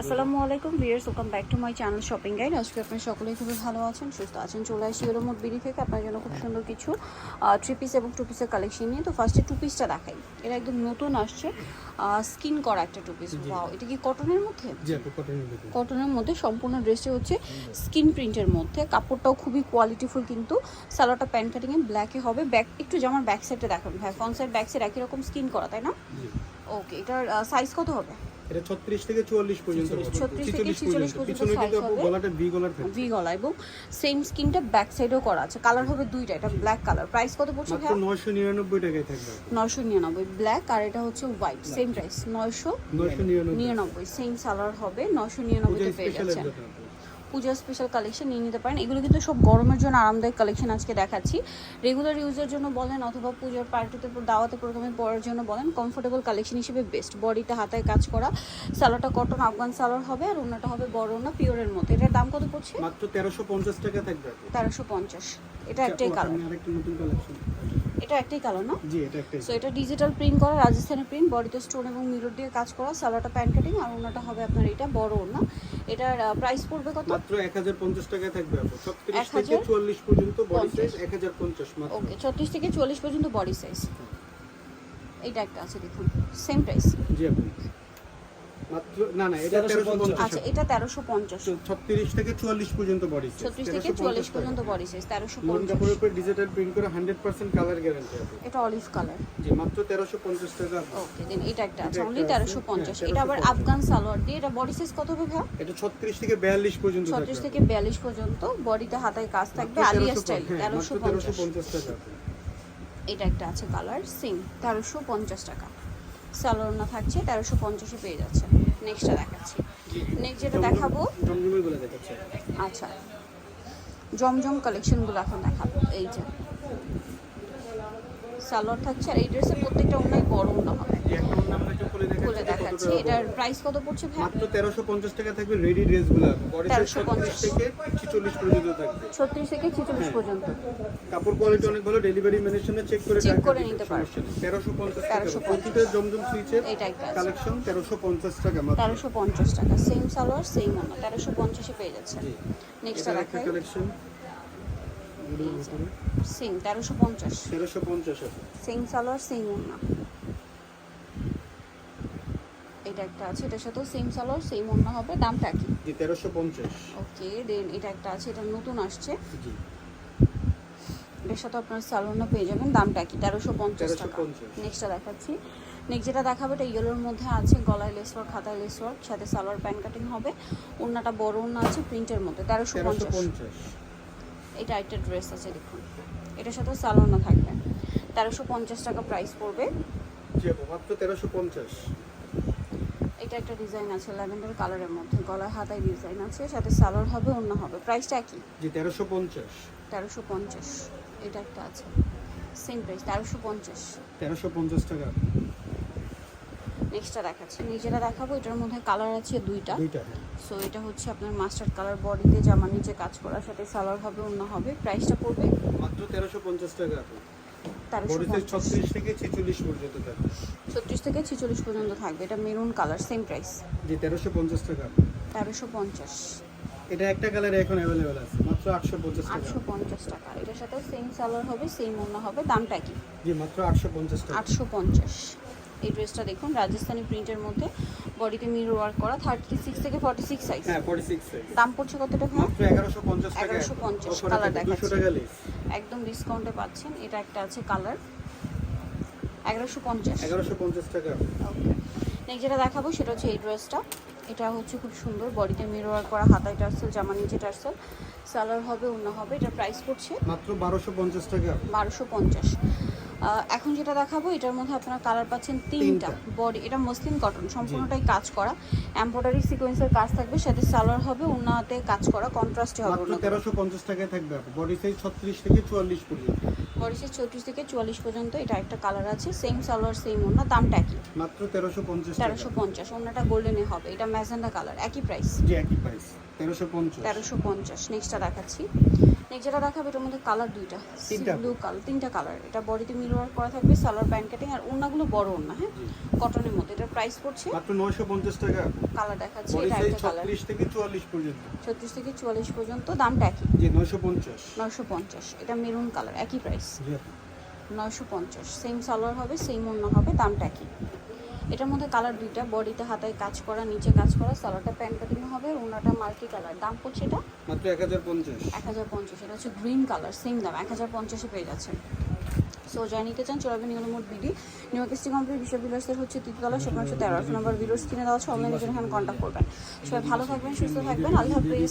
আসসালামু আলাইকুম viewers welcome back to my channel shopping guide আজকে আপনারা সকলেই খুবই ভালো আছেন সুস্থ আছেন চলে আসি এর মোট বিডি থেকে। আপনার জন্য খুব সুন্দর কিছু থ্রি পিস এবং টু পিসের কালেকশন নিয়ে। তো ফার্স্টে টু পিসটা দেখাই। এটা একদম নতুন আসছে স্কিন করা একটা টু পিস ওয়াও এটা কি কটনের মধ্যে? কটনের মধ্যে। সম্পূর্ণ ড্রেসটা হচ্ছে স্কিন প্রিন্টের মধ্যে। কাপড়টাও খুবই কোয়ালিটিফুল কিন্তু। সালোয়ারটা প্যান্ট কাটিংয়ে ব্ল্যাকে হবে। ব্যাক একটু যেমন ব্যাক সাইডটা দেখাবেন ভাই ফ্রন্ট সাইড ব্যাক সাইড একই রকম স্কিন করা তাই না? জি। ওকে এটার সাইজ কত হবে? এটা 36 থেকে 44 পর্যন্ত 36 থেকে 46 পর্যন্ত পিছনে কিন্তু আপু গলাটা ভি গলার থাকে ভি গলা এবং সেম স্কিনটা ব্যাক সাইডেও করা আছে। কালার হবে দুইটা এটা ব্ল্যাক কালার প্রাইস কত পড়ছে ভাই ভাইয়া? 999 টাকায় থাকবে। আপু। নয়শো নিরানব্বই। ব্ল্যাক আর এটা হচ্ছে হোয়াইট সেম প্রাইস নয়শো 999 নিরানব্বই। সেম কালার হবে। নয়শো নিরানব্বইতে পূজা পেয়ে যাচ্ছেন। পূজার স্পেশাল কালেকশন নিয়ে নিতে পারেন। এগুলো কিন্তু সব গরমের জন্য আরামদায়ক কালেকশন আজকে দেখাচ্ছি। রেগুলার ইউজের জন্য বলেন অথবা পূজার পার্টিতে দাওয়াতে প্রোগ্রামে পরার জন্য বলেন কমফোর্টেবল কালেকশন হিসেবে বেস্ট বডিতে হাতায় কাজ করা। সালোয়ারটা কটন আফগান সালোয়ার হবে আর ওনাটা হবে বড় না পিওরের মতো। এটার দাম কত পড়ছে? মাত্র 1350 টাকা থাকবে। তেরোশো পঞ্চাশ। এটা একটাই আপু, কালার আরেকটা নতুন কালেকশন এটা একটাই কালার না জি এটা একটাই সো এটা ডিজিটাল প্রিন্ট করা রাজস্থানি প্রিন্ট বডিতে স্টোন এবং মিরর দিয়ে কাজ করা সালোয়ারটা প্যান্ট কাটিং আর ওনাটা হবে আপনার এটা বড় ওনা এটার প্রাইস পড়বে কত? মাত্র 1050 টাকায় থাকবে আপু। 36 1050 থেকে 44 পর্যন্ত বডি। সাইজ 1050 মাত্র। ওকে ছত্রিশ থেকে চল্লিশ পর্যন্ত বডি সাইজ এইটা একটা আছে দেখুন। সেম প্রাইস জি আপু মাত্র না না এটা 1350 আচ্ছা এটা তেরোশো পঞ্চাশ। 36 থেকে 44 পর্যন্ত বডি ছত্রিশ থেকে চল্লিশ পর্যন্ত বডি সাইজ তেরোশো পঞ্চাশ। কাপড়ের ডিজিটাল প্রিন্ট করে 100% কালার গ্যারান্টি আছে। এটা অলিভ কালার জি মাত্র 1350 টাকা ওকে দেন এটা একটা আছে অনলি তেরোশো পঞ্চাশ। হ্যাঁ, এটা আবার আফগান সালোয়ার দিয়ে এটা বডি সাইজ কত হবে এটা 36 থেকে 42 পর্যন্ত ছত্রিশ থেকে বিয়াল্লিশ পর্যন্ত বডিতে হাতায় কাজ থাকবে আলিয়া স্টাইল হ্যাঁ, তেরোশো পঞ্চাশ। টাকা এটা একটা আছে কালার সেম তেরোশো পঞ্চাশ টাকা। সালোয়ার না থাকছে তেরোশো পঞ্চাশে পেয়ে যাচ্ছে। নেক্সটটা দেখাচ্ছি। নেক্সট যেটা দেখাবো আচ্ছা। জমজম কালেকশনগুলো এখন দেখাবো। এই যে। সালোয়ার থাকছে আর এই ড্রেসের প্রত্যেকটা ওনাই বড় ওনা হবে। খুলে দেখাচ্ছে এটার প্রাইস কত পড়ছে ভাই? মাত্র 1350 টাকা থাকবে রেডি ড্রেসগুলো বডি সাইজ 1350 থেকে 46 পর্যন্ত থাকবে। থেকে ছেচল্লিশ হ্যাঁ। পর্যন্ত। কাপড় কোয়ালিটি অনেক ভালো ডেলিভারি ম্যানের সামনে চেক করে টাকা করে নিতে নেই। 1350 টাকা। প্রতিটা জমজম সুইচের কালেকশন 1350 টাকা মাত্র। তেরোশো পঞ্চাশ টাকা। সেম সালোয়ার সেম ওনা তেরোশো পঞ্চাশে পেয়ে যাচ্ছে। একটা দেখাই কালেকশন তেরোশো পঞ্চাশ। 1350 আছে। সেম সালোয়ার এটা একটা আছে এটার সাথেও সেম সালোয়ার সেম হবে দামটা কি? জি 1350 ওকে দেন এটা একটা আছে এটা নতুন আসছে। এটার সাথে আপনার সালোয়ারটা পেয়ে যাবেন দামটা কি? তেরোশো পঞ্চাশ টাকা। নেক্সটটা দেখাচ্ছি। নেক্সট যেটা দেখাবে এটা ইয়েলোর মধ্যে আছে গলায় লেস ওয়ার্ক খাতায় লেস ওয়ার্ক সাথে সালোয়ার প্যান্ট কাটিং হবে। ওড়নাটা বড় ওড়না আছে প্রিন্টের মধ্যে তেরোশো পঞ্চাশ। 1350 এটা একটা ড্রেস আছে দেখুন। এটার সাথেও সালোয়ার থাকবে। তেরোশো পঞ্চাশ টাকা প্রাইস পড়বে। মাত্র 1350 এটা একটা ডিজাইন আছে ল্যাভেন্ডার কালারের মধ্যে। গলায় হাতায় ডিজাইন আছে সাথে সালোয়ার হবে অন্য হবে। প্রাইসটা একই জি 1350 তেরোশো পঞ্চাশ। এটা একটা আছে। সেম প্রাইস তেরোশো পঞ্চাশ। 1350 টাকা। নেক্সটটা দেখাচ্ছি। নিজেরা দেখাবো এটার মধ্যে কালার আছে দুইটা। সো এটা হচ্ছে আপনার মাস্টার্ড কালার বডিতে জামার নিচে কাজ করার সাথে সালোয়ার হবে অন্য হবে। প্রাইসটা পড়বে? মাত্র 1350 টাকা আপু তেরোশো পঞ্চাশ। 36 থেকে 46 পর্যন্ত থাকবে। ছত্রিশ থেকে ছেচল্লিশ পর্যন্ত থাকবে। এটা মেরুন কালার সেম প্রাইস জি 1350 টাকা। তেরোশো পঞ্চাশ। এটা একটা কালারে এখন অ্যাভেলেবেল আছে মাত্র 850 টাকা। আটশো পঞ্চাশ টাকা। এটার সাথে সেম সালোয়ার হবে সেম অন্য হবে দামটা কি জি মাত্র 850 টাকা। আটশো পঞ্চাশ। এই ড্রেসটা দেখুন রাজস্থানি প্রিন্টের মধ্যে বডিতে মিরর ওয়ার্ক করা থার্টি সিক্স থেকে ফর্টি সিক্স সাইজ হ্যাঁ 46 সাইজ দাম পড়ছে কত টাকা? মাত্র 1150 টাকা। 1150 কালার আছে, 200 দেখাচ্ছি। টাকা লেস একদম ডিসকাউন্টে পাচ্ছেন এটা একটা আছে কালার এগারোশো পঞ্চাশ। 1150 টাকা। ওকে নেক্সট যেটা দেখাবো সেটা হচ্ছে এই ড্রেসটা এটা হচ্ছে খুব সুন্দর বডিতে মিরর ওয়ার্ক করা হাতায় টার্সেল জামা নিচে টার্সেল। সালার হবে অন্য হবে এটা প্রাইস পড়ছে মাত্র 1250 টাকা। বারোশো পঞ্চাশ। এখন যেটা দেখাবো এটার মধ্যে আপনারা কালার পাচ্ছেন তিনটা। বডি এটা মসলিন কটন সম্পূর্ণটাই কাজ করা। এমব্রয়ডারি সিকোয়েন্সের কাজ থাকবে সাথে সালোয়ার হবে উন্নাতে কাজ করা কন্ট্রাস্টে হবে মাত্র 1350 টাকায় থাকবে। বডি সাইজ 36 থেকে 44 পর্যন্ত। বডিসের চৌত্রিশ থেকে চুয়াল্লিশ পর্যন্ত এটা একটা কালার আছে সেম সালোয়ার সেম ওনা দামটা একই। মাত্র 1350 টাকা। তেরোশো পঞ্চাশ ওনাটা গোল্ডেনে হবে এটা ম্যাজেন্ডা কালার একই প্রাইস জি একই প্রাইস 1350 তেরোশো পঞ্চাশ নেক্সটটা দেখাচ্ছি। নেক্সট যেটা দেখাবে এটার মধ্যে কালার দুইটা। ব্লু কালার তিনটা কালার এটা বডিতে মিরর ওয়ার্ক করা থাকবে সালোয়ার প্যান্ট কাটিং আর ওড়নাগুলো বড় ওড়না হ্যাঁ? কটনের মধ্যে এটার প্রাইস পড়ছে মাত্র নয়শো পঞ্চাশ টাকা। কালার দেখাচ্ছি এটা একটা কালার ছত্রিশ থেকে চুয়াল্লিশ পর্যন্ত। ছত্রিশ থেকে চুয়াল্লিশ পর্যন্ত দামটা একই। জি নয়শো পঞ্চাশ। নয়শো পঞ্চাশ এটা মেরুন কালার একই প্রাইস। নয়শো পঞ্চাশ। সেম সালোয়ার হবে সেম অন্য হবে দামটা এটার মধ্যে কালার দুইটা বডিতে হাতায় কাজ করা নিচে কাজ করা সালোয়ারটা প্যান্ট কাটিং হবে ওনাটা মাল্টি কালার দাম পড়ছে এটা? মাত্র এক হাজার পঞ্চাশ। এক হাজার পঞ্চাশ। এটা হচ্ছে গ্রিন কালার সেম দাম এক হাজার পঞ্চাশে পেয়ে যাচ্ছেন। সো যাই নিতে চান চলাবে নিয়ম মোট বিডি নিউ কিস্তি কোম্পানি বিশ্ববিলাসের হচ্ছে তৃতীয়তলা হচ্ছে তেরো নম্বর ভিডিওর স্ক্রিনে দেওয়া আছে অনলাইনে এখানে কন্ট্যাক্ট করবেন। সবাই ভালো থাকবেন সুস্থ থাকবেন। আল্লাহ হাফিজ।